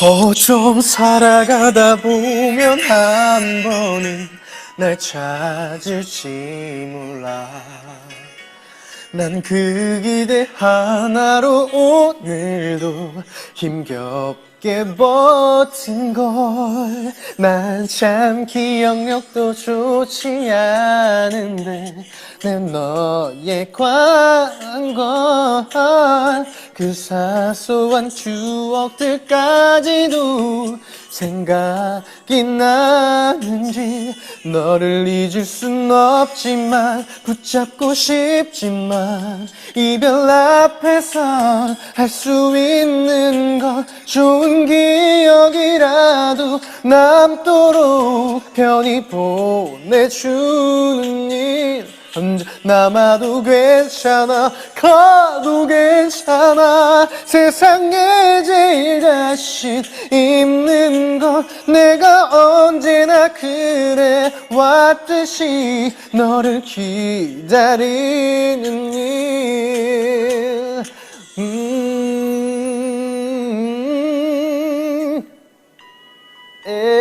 어쩜 살아가다 보면 한 번은 날 찾을지 몰라. 난 그 기대 하나로 오늘도 힘겹게 버틴 걸. 난 참 기억력도 좋지 않은데 내 너의 광걸 그 사소한 추억들까지도 생각이 나는지 너를 잊을 순 없지만 붙잡고 싶지만 이별 앞에서 할 수 있는 건 좋은 기억이라도 남도록 편히 보내주는 일 혼자 남아도 괜찮아 가도 괜찮아. 세상에 제일 자신 있는 건 내가 언제나 그래 왔듯이 너를 기다리는 일. 음, 음, 음.